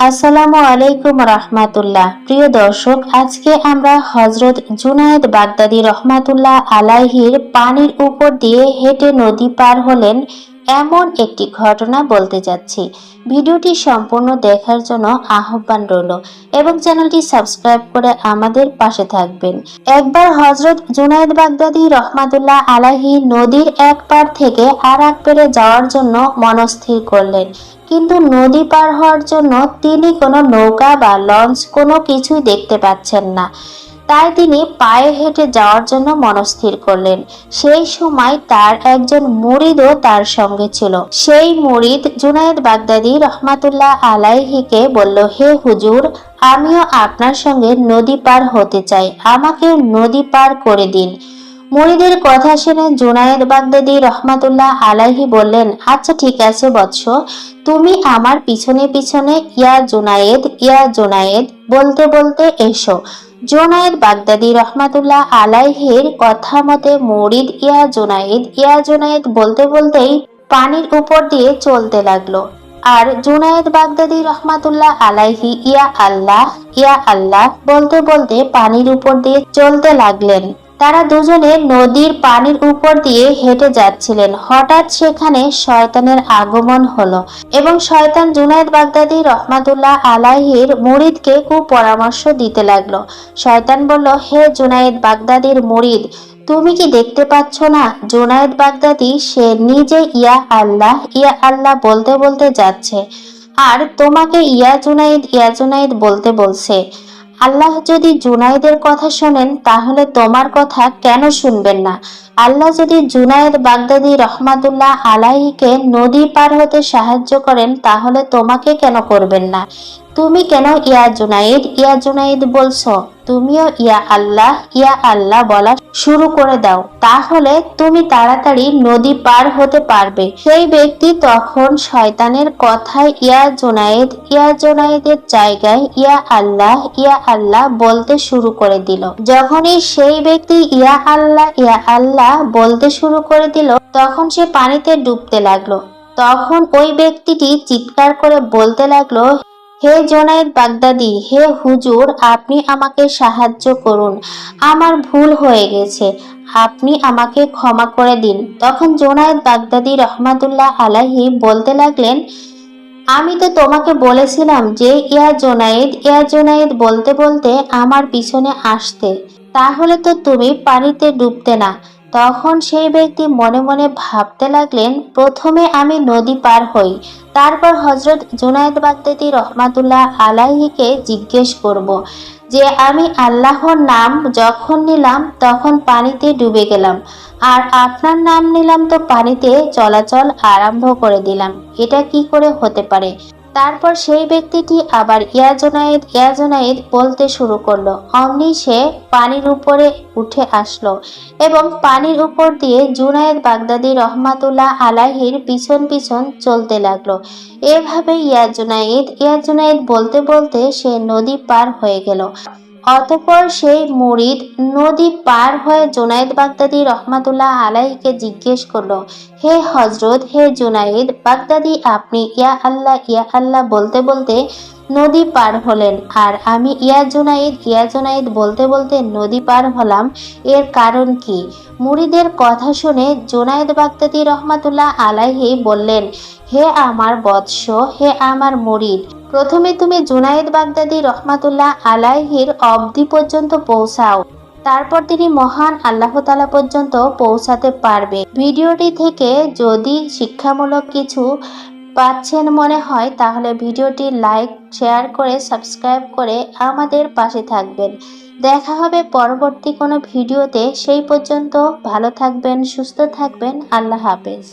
আসসালামু আলাইকুম রহমাতুল্লাহ। প্রিয় দর্শক, আজকে আমরা হজরত জুনায়েদ বাগদাদি রহমাতুল্লাহ আলাইহির পানির উপর দিয়ে হেঁটে নদী পার হলেন এমন একটি ঘটনা বলতে যাচ্ছি। ভিডিওটি সম্পূর্ণ দেখার জন্য আহ্বান রইল এবং চ্যানেলটি সাবস্ক্রাইব করে আমাদের পাশে থাকবেন। একবার হজরত জুনায়েদ বাগদাদি রহমাতুল্লাহ আলাহি নদীর এক পার থেকে আর এক পেরে যাওয়ার জন্য মনস্থির করলেন। কিন্তু নদী পার হওয়ার জন্য তিনি কোনো নৌকা বা লঞ্চ কোনো কিছুই দেখতে পাচ্ছেন না। তাই তিনি পায়ে হেঁটে যাওয়ার জন্য মনস্থির করলেন। সেই সময় তার একজন মুরিদও তার সঙ্গে ছিল। সেই মুরিদ জুনায়েদ বাগদাদি রহমাতুল্লাহ আলাইহিকে বলল, হে হুজুর, আমিও আপনার সঙ্গে নদী পার হতে চাই। আমাকে নদী পার করে দিন। মুরিদের কথা শুনে জুনায়েদ বাগদাদি রহমাতুল্লাহ আলাইহি বললেন আচ্ছা ঠিক আছে বৎস। তুমি আমার পিছনে পিছনে ইয়া জুনায়েদ ইয়া জুনায়েদ, বলতে বলতে এসো। জোনায়েদ বাগদাদি রহমাতুল্লাহ আলাইহের কথা মতে মরিদ ইয়া জোনায়েদ ইয়া জোনায়েদ বলতে বলতেই পানির উপর দিয়ে চলতে লাগল। আর জুনায়েদ বাগদাদি রহমাতুল্লাহ আলাইহি, ইয়া আল্লাহ ইয়া আল্লাহ বলতে বলতে পানির উপর দিয়ে চলতে লাগলেন। তারা দুজনে নদীর পানির উপর দিয়ে হেঁটে যাচ্ছিলেন। হঠাৎ সেখানে শয়তানের আগমন হলো এবং শয়তান জুনায়দ বাগদাদি রহমাতুল্লাহ আলাহির মুরিদকে কুপরামর্শ দিতে লাগল। শয়তান বলল, হে জুনায়েদ বাগদাদির মুরিদ, তুমি কি দেখতে পাচ্ছ না? জুনায়েদ বাগদাদি, সে নিজে ইয়া আল্লাহ ইয়া আল্লাহ বলতে বলতে যাচ্ছে। আর তোমাকে ইয়া জুনাইদ ইয়া জুনাইদ বলতে বলছে। আল্লাহ যদি জুনাইদের কথা শোনেন, তাহলে তোমার কথা কেন শুনবেন না? আল্লাহ যদি জুনায়েদ বাগদাদি রহমাতুল্লাহ আলাইকে নদী পার হতে সাহায্য করেন, তাহলে তোমাকে কেন করবেন না? তুমি কেন ইয়া জুনাইদ ইয়া জুনাইদ বলছো? তুমিও ইয়া আল্লাহ ইয়া আল্লাহ বলা শুরু করে দাও। তাহলে তুমি তাড়াতাড়ি নদী পার হতে পারবে। সেই ব্যক্তি তখন শয়তানের কথায় ইয়া জোনায়েদ ইয়া জোনায়েদের জায়গায় ইয়া আল্লাহ ইয়া আল্লাহ বলতে শুরু করে দিল। যখনই সেই ব্যক্তি ইয়া আল্লাহ ইয়া আল্লাহ বলতে শুরু করে দিল, তখন সে পানিতে ডুবতে লাগল। তখন ওই ব্যক্তিটি চিৎকার করে বলতে লাগল হে জোনায়েদ বাগদাদি, হে হুজুর, আপনি আমাকে সাহায্য করুন। আমার ভুল হয়ে গেছে, আপনি আমাকে ক্ষমা করে দিন। তখন জোনায়েদ বাগদাদি রহমাতুল্লাহ আলাহি বলতে লাগলেন, আমি তো তোমাকে বলেছিলাম যে, ইয়া জোনায়েদ ইয়া জোনায়েদ বলতে বলতে আমার পিছনে আসতে। তাহলে তো তুমি পানিতে ডুবতে না। তখন সেই ব্যক্তি মনে মনে ভাবতে লাগলেন, প্রথমে আমি নদী পার হই, তারপর হজরত জুনায়দ বাগদাদি রহমাতুল্লাহ আলাহিকে জিজ্ঞেস করব। যে আমি আল্লাহর নাম যখন নিলাম তখন পানিতে ডুবে গেলাম, আর আপনার নাম নিলাম তো পানিতে চলাচল আরম্ভ করে দিলাম, এটা কি করে হতে পারে তারপর সেই ব্যক্তিটি আবার ইয়াজোনায়েদ ইয়াজোনায়েদ বলতে শুরু করল। অমনি সে পানির উপরে উঠে আসলো এবং পানির উপর দিয়ে জুনায়েদ বাগদাদি রহমাতুল্লাহ আলাহির পিছন পিছন চলতে লাগল। এভাবে ইয়াজোনায়েদ ইয়াজোনায়েদ বলতে বলতে সে নদী পার হয়ে গেল। অতপর সেই মুরিদ নদী পার হয়ে জুনাইদ বাগদাদি রহমাতুল্লাহ আলাইকে জিজ্ঞেস করল, হে হজরত হে জুনাইদ, বাগদাদি আপনি ইয়া আল্লাহ ইয়া আল্লাহ বলতে বলতে নদী পার হলেন আর আমি ইয়া জুনাইদ ইয়া জুনাইদ বলতে বলতে নদী পার হলাম, এর কারণ কি? মুরিদের কথা শুনে জুনাইদ বাগদাদি রহমাতুল্লাহ আলাইহি বললেন, হে আমার বৎস, হে আমার মুরিদ প্রথমে তুমি জুনাইদ বাগদাদি রহমাতুল্লাহ আলাইহির অবধি পর্যন্ত পৌঁছাও। তারপর তিনি মহান আল্লাহ তালা পর্যন্ত পৌঁছাতে পারবে। ভিডিওটি থেকে যদি শিক্ষামূলক কিছু পাচ্ছেন মনে হয়, তাহলে ভিডিওটি লাইক, শেয়ার করে সাবস্ক্রাইব করে আমাদের পাশে থাকবেন। দেখা হবে পরবর্তী কোনো ভিডিওতে। সেই পর্যন্ত ভালো থাকবেন, সুস্থ থাকবেন। আল্লাহ হাফেজ।